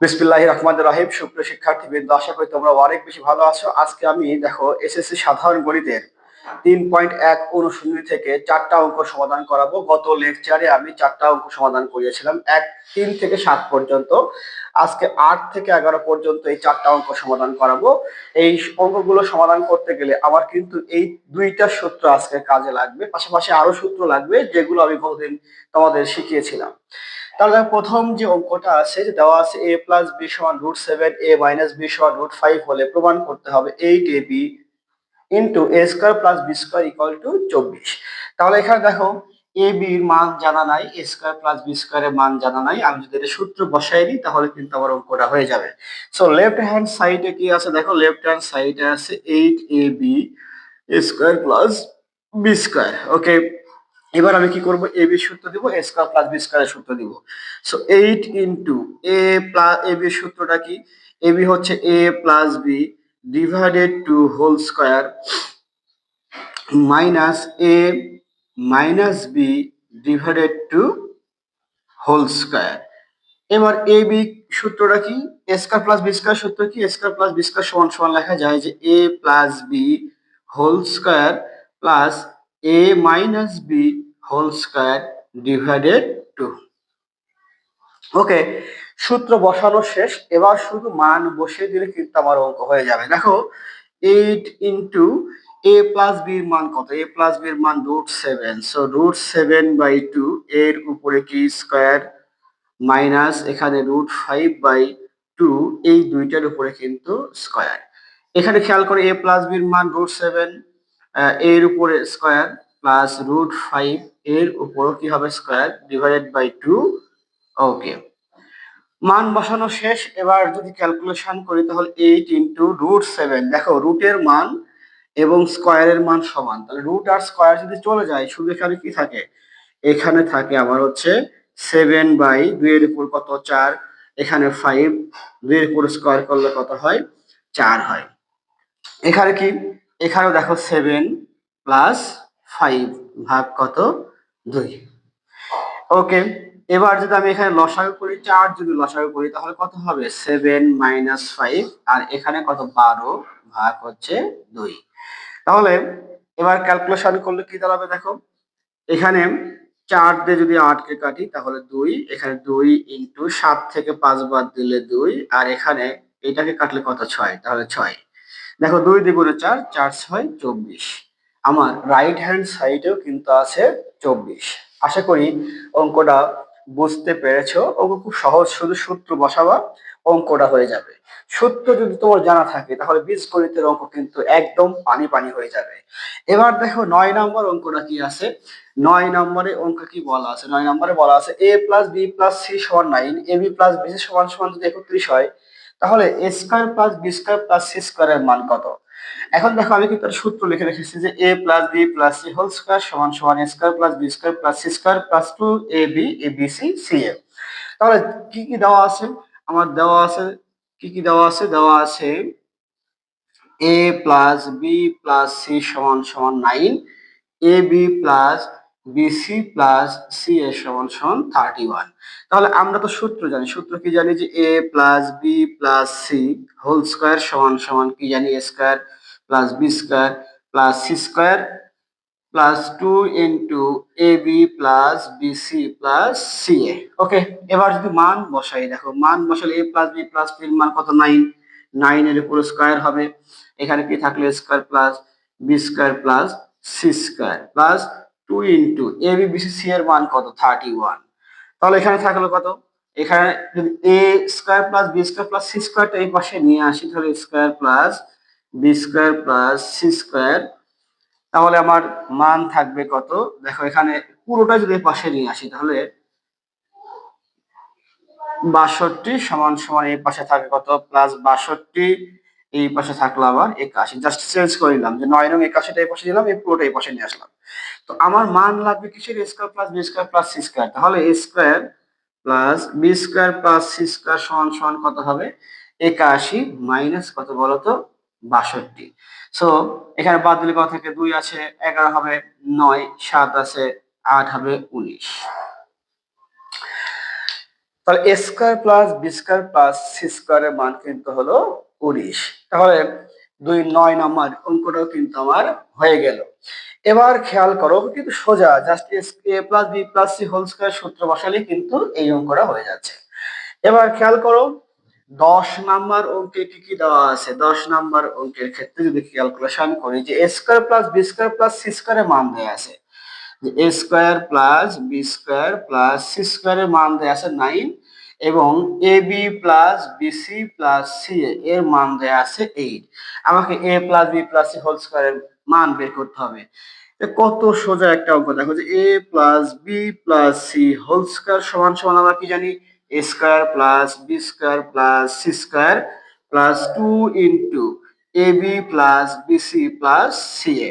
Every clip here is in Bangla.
বিসমিল্লাহ রহমান রাহিম। সুপ্রিয় শিক্ষার্থীবৃন্দ, আশা করি তোমরা অনেক বেশি ভালো আছো। আজকে আমি, দেখো, এসএসসি সাধারণ গণিতের তিন পয়েন্ট এক অনুশীলনী থেকে চারটা অঙ্ক সমাধান করাবো। গত লেকচারে আমি চারটা অঙ্ক সমাধান করিয়েছিলাম, এক, তিন থেকে সাত পর্যন্ত। আজকে আট থেকে এগারো পর্যন্ত এই চারটা অঙ্ক সমাধান করাবো। এই অঙ্কগুলো সমাধান করতে গেলে আমার কিন্তু এই দুইটা সূত্র আজকে কাজে লাগবে। পাশাপাশি আরও সূত্র লাগবে, যেগুলো আমি বহুদিন তোমাদের শিখিয়েছিলাম। তাহলে প্রথম যে অঙ্কটা আছে যে দেওয়া আছে এ প্লাস বি সমান root seven a minus b সমান রুট ফাইভ হলে প্রমাণ করতে হবে eight a b into a square plus b square equal to চব্বিশ। তাহলে এখানে দেখো এ বির মান জানা নাই এ স্কোয়ার প্লাস বি স্কোয়ারের মান জানা নাই, আমি যদি এটা সূত্র বসাই দিই তাহলে কিন্তু আমার অঙ্কটা হয়ে যাবে। সো লেফট হ্যান্ড সাইডে কি আছে? দেখো লেফট হ্যান্ড সাইডে আছে eight a b square plus b square okay এবার আমি কি করব? এ বি সূত্র দিব এ স্কোয়ার প্লাস বি স্কোয়ারের সূত্র দিব। So eight into a plus a b সূত্রটা কি? এ বি হচ্ছে a plus b divided to whole square minus a minus b divided to whole square এবার এ বি সূত্রটা কি? স্কোয়ার প্লাস বি স্কোয়ার সূত্র কি? স্কোয়ার প্লাস বি স্কোয়ার সমান সমান লেখা যায় যে a plus b whole square plus a minus b whole square divided to okay সূত্র বসানো শেষ, এবার শুধু মান বসিয়ে দিলে কিন্তু আমার অঙ্ক হয়ে যাবে। দেখো এইট ইন্টু এ প্লাস বির মান কত? এ প্লাস বির মান root seven so root seven by two এর উপরে কি স্কোয়ার মাইনাস এখানে রুট ফাইভ বাই টু এই দুইটার উপরে কিন্তু স্কোয়ার এখানে খেয়াল করে এ প্লাস বির মান রুট সেভেন এর উপরে স্কোয়ার প্লাস রুট ফাইভ এর উপরও কি হবে square divided by two okay মান বসানো শেষ। এবার যদি ক্যালকুলেশন করি, তাহলে এইট ইন্টু রুট সেভেন দেখো রুটের মান এবং স্কোয়ারের মান সমান। তাহলে রুট আর স্কোয়ার যদি চলে যায়, শুধু এখানে কি থাকে? এখানে থাকে আমার হচ্ছে সেভেন বাই দুইয়ের উপর কত? চার। এখানে ফাইভ দুইয়ের উপর স্কোয়ার করলে কত হয়? চার হয়। এখানে কি? এখানেও দেখো সেভেন প্লাস ফাইভ ভাগ কত? দুই। ওকে এবার যদি আমি এখানে লসাগু করি, চার যদি লসাগু করি, তাহলে কত হবে? সেভেন মাইনাস ফাইভ আর এখানে কত? বারো ভাগ হচ্ছে দুই। তাহলে এবার ক্যালকুলেশন করলে কি দাঁড়াবে দেখো? এখানে চার দিয়ে যদি আটকে কাটি, তাহলে দুই, এখানে দুই ইন্টু সাত থেকে পাঁচ বাদ দিলে দুই, আর এখানে এটাকে কাটলে কত? ছয়। তাহলে ছয়। দেখো দুই দ্বিগুণে চার চার ছয় চব্বিশ। আমার রাইট হ্যান্ড সাইডেও কিন্তু আছে চব্বিশ। আশা করি অঙ্কটা বুঝতে পেরেছ। অঙ্ক খুব সহজ, শুধু সূত্র বসাবা, অঙ্কটা হয়ে যাবে। সূত্র যদি তোমার জানা থাকে, তাহলে বীজগণিতের অঙ্ক কিন্তু একদম পানি পানি হয়ে যাবে। এবার দেখো নয় নম্বর অঙ্কটা কি আছে? নয় নম্বরে অঙ্ক কি বলা আছে? নয় নম্বরে বলা আছে a plus b plus c সমান nine a b plus b সমান সমান যদি একত্রিশ হয় তাহলে a square plus b square plus c স্কোয়ারের মান কত? এখন দেখো আমি কিন্তু সূত্র লিখে রেখেছি যে a plus b plus c whole square সমান সমান a square plus b square plus c square plus two a b a b c c a তাহলে কি কি দেওয়া আছে? আমার দেওয়া আছে, কি কি দেওয়া আছে? দেওয়া আছে a plus b plus c সমান সমান nine a b plus b c plus c এর সমান সমান থার্টি ওয়ান তাহলে আমরা তো সূত্র জানি। সূত্র কি জানি যে a plus b plus c whole square সমান সমান কি জানি? A square plus b square plus c square plus two into a b plus b c plus c a okay এবার যদি মান বসাই, দেখো, মান বসালে এ প্লাস বি প্লাস এর মান কত? নাইন নাইন এর উপর স্কোয়ার হবে। এখানে কি থাকলে square plus b square plus c square plus two into a b b c এর মান কত? Thirty one. তাহলে এখানে থাকল কত? এখানে যদি a square plus b square plus c স্কোয়ারটা এই পাশে নিয়ে আসি তাহলে square plus b square plus c square. তাহলে আমার মান থাকবে কত? দেখো এখানে পুরোটা যদি পাশে নিয়ে আসি, তাহলে বাষট্টি সমান সমান এই পাশে থাকে কত? প্লাস বাষট্টি এই পাশে থাকল আবার একাশি। জাস্ট চেঞ্জ করে নিলাম। যে নয় নং একাশিটা এই পাশে দিলাম, এই পুরোটা এই পাশে নিয়ে আসলাম। তো আমার মান লাগবে কিসের? Square plus b square plus c square তাহলে a square plus b square plus c square সমান সমান কত হবে? একাশি মাইনাস কত বলতো বাষট্টি। সো এখানে বাদ দিলে কত থেকে? দুই আছে, এগারো হবে, নয়, সাত আছে, আট হবে, উনিশ। তাহলে a square plus b square plus c স্কোয়ারের মান কিন্তু হলো উনিশ তাহলে দুই নয় নাম্বার অঙ্কটাও কিন্তু আমার হয়ে গেল। এবার খেয়াল করো, কিন্তু সোজা just a plus b plus c whole square সূত্র বসালে কিন্তু এই অঙ্কটা হয়ে যাচ্ছে। এবার খেয়াল করো, দশ নাম্বার অঙ্কে কি কি দেওয়া আছে? দশ নাম্বার অঙ্কের ক্ষেত্রে যদি ক্যালকুলেশন করি যে a square plus b square plus c স্কোয়ারের মান দেওয়া আছে। যে a square plus b square plus c স্কোয়ারের মান দেওয়া আছে নাইন এবং a b plus b c plus c এর মান দেওয়া আছে এইট আমাকে a plus b plus c whole স্কোয়ারের মান বের করতে হবে। কত সোজা একটা অঙ্ক। দেখো যে a plus b plus c whole square সমান সমান আমরা কি জানি? A square plus b square plus c square plus two into a b plus b c plus c a.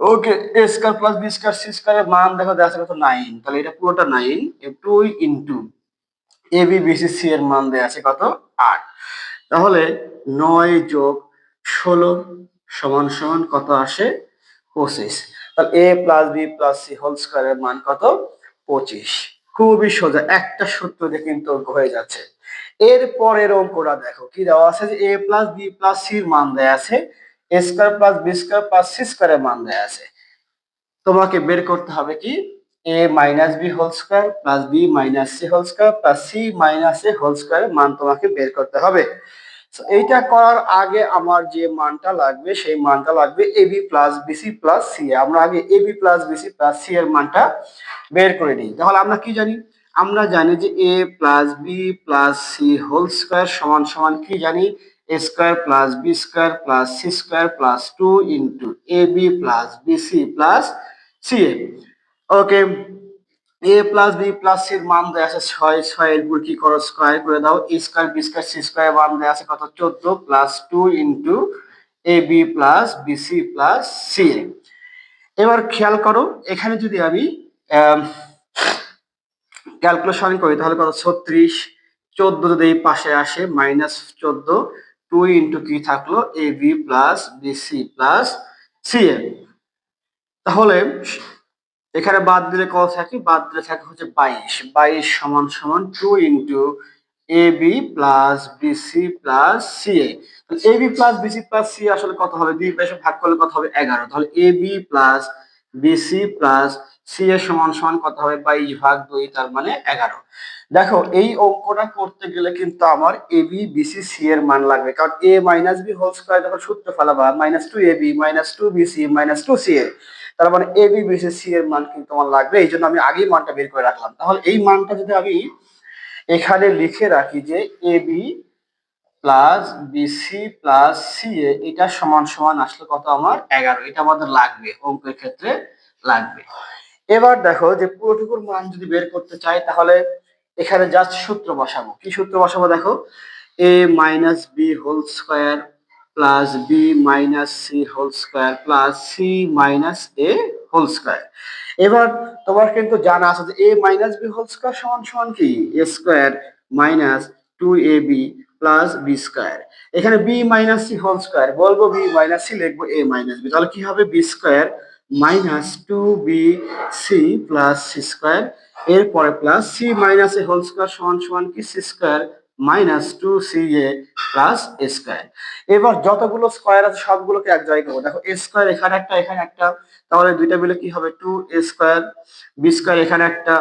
Okay a square plus b square c স্কোয়ারের মান দেখো দেখা কত নাইন তাহলে এটা পুরোটা nine two into a b b c c এর মান দেওয়া আছে কত? আট। তাহলে নয় যোগ ষোলো সমান সমান কত আসে? পঁচিশ। তাহলে a plus b plus c whole স্কোয়ারের মান কত? পঁচিশ। খুবই সোজা। একটা সূত্র দিয়ে কিন্তু অঙ্ক হয়ে যাচ্ছে। এর পরের অঙ্কটা দেখো। কি দেওয়া আছে? যে এ প্লাস বি প্লাস সির মান দেয়া আছে। A square plus b square plus c স্কোয়ারের মান দেয়া আছে। তোমাকে বের করতে হবে কি? A minus b whole square plus b minus c whole square plus c minus a whole square মান তোমাকে বের করতে হবে। এইটা করার আগে আমার যে মানটা লাগবে, সেই মানটা লাগবে a b plus b c plus c আমরা আগে a b plus b c plus c এর মানটা বের করে নিই। তাহলে আমরা কি জানি? আমরা জানি যে a plus b plus c whole square সমান সমান কি জানি? A square plus b square plus c square plus two into a b plus b c plus c a okay a plus b plus সির মান দেওয়া আছে ছয় ছয় উপর কি করো স্কোয়ার করে দাও। A square b square c square মান দেওয়া আছে কত? চোদ্দ plus two into a b plus b c plus c এবার খেয়াল করো, এখানে যদি আমি ক্যালকুলেশন করি, তাহলে কত? ছত্রিশ, চোদ্দ যদি এই পাশে আসে মাইনাস চোদ্দ টু ইন্টু কি থাকল a b plus b c plus c তাহলে এখানে বাদ দিলে কত থাকে, বাদ দিলে থাকে হচ্ছে বাইশ। বাইশ সমান সমান two into a b plus b c plus c a b plus b c plus c আসলে কত হবে? দুই পাশে ভাগ করলে কত হবে? এগারো। তাহলে a b plus b c plus c এর সমান সমান কত হবে? বাইশ ভাগ দুই, তার মানে এগারো। দেখো, এই অঙ্কটা করতে গেলে কিন্তু আমার এ বি বিসি সি এর মান লাগবে। কারণ a minus b whole square যখন সূত্র ফেলাবা minus two a b minus two b c minus two c a তার মানে এ বি বিসি সি এর মান কিন্তু আমার লাগবে। এই জন্য আমি আগেই মানটা বের করে রাখলাম। তাহলে এই মানটা যদি আমি এখানে লিখে রাখি যে a b plus b c plus c a এটা সমান সমান আসলে কত আমার? এগারো। এটা আমাদের লাগবে অঙ্কের ক্ষেত্রে লাগবে। এবার দেখো যে পুরোটুকুর মান যদি বের করতে চাই তাহলে এখানে জাস্ট সূত্র বসাবো। কি সূত্র বসাবো দেখো? A minus b whole square plus b minus c whole square plus c minus a whole square এবার তোমার কিন্তু জানা আছে যে a minus b whole square সমান সমান কি? A square minus two a b plus b square এখানে b minus c whole square বলব বি মাইনাস সি লিখব এ মাইনাস বি তাহলে কি হবে? B square minus two b c plus c square এরপরে plus c minus a whole square সমান সমান কি? C square minus two c a plus a square এবার যতগুলো স্কোয়ার আছে, সবগুলোকে এক জায়গায় করব। দেখো এ স্কোয়ার এখানে একটা এখানে একটা, তাহলে দুইটা মিলে কি হবে? Two a square b square এখানে একটা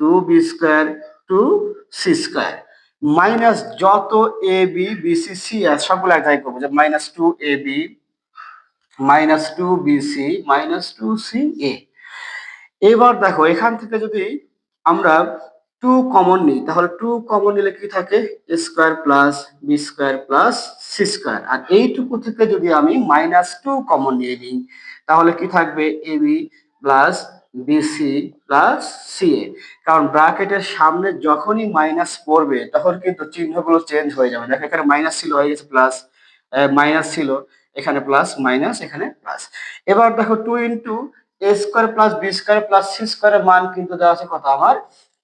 two b square two c square minus যত a b b c c আছে সবগুলো এক জায়গায় করব। যে minus two a b minus two b c minus two c a এবার দেখো, এখান থেকে যদি আমরা টু কমন নিই, তাহলে টু কমন নিলে কি থাকে? Square plus b square plus c square আর এইটুকু থেকে যদি আমি মাইনাস টু কমন নিয়ে নিই, তাহলে কি থাকবে? A b plus b c plus c a কারণ ব্র্যাকেটের সামনে যখনই মাইনাস পড়বে, তখন কিন্তু চিহ্নগুলো চেঞ্জ হয়ে যাবে। দেখো এখানে মাইনাস ছিল, হয়ে গেছে প্লাস মাইনাস ছিল, এখানে প্লাস মাইনাস এখানে প্লাস এবার দেখো two into a square plus b square plus c স্কোয়ারের মান কিন্তু দেওয়া আছে কত? আমার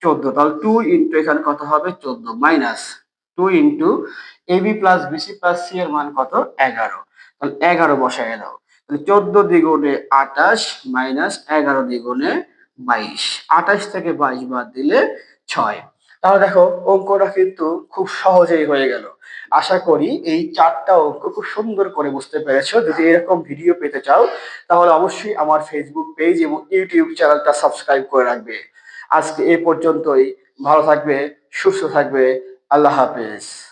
চোদ্দ। তাহলে টু ইন্টু এখানে কত হবে? চোদ্দ। Minus two into a b plus b c plus c এর মান কত? এগারো। তাহলে এগারো বসায় দাও। চোদ্দ দ্বিগুণে আঠাশ মাইনাস এগারো দ্বিগুণে বাইশ। আঠাশ থেকে বাইশ বাদ দিলে ছয়। তাহলে দেখো, অঙ্কটা কিন্তু খুব সহজেই হয়ে গেল। আশা করি এই চারটা অঙ্ক খুব সুন্দর করে বুঝতে পেরেছ। যদি এরকম ভিডিও পেতে চাও, তাহলে অবশ্যই আমার ফেসবুক পেজ এবং ইউটিউব চ্যানেলটা সাবস্ক্রাইব করে রাখবে। আজকে এ পর্যন্তই। ভালো থাকবে, সুস্থ থাকবে। আল্লাহ হাফেজ।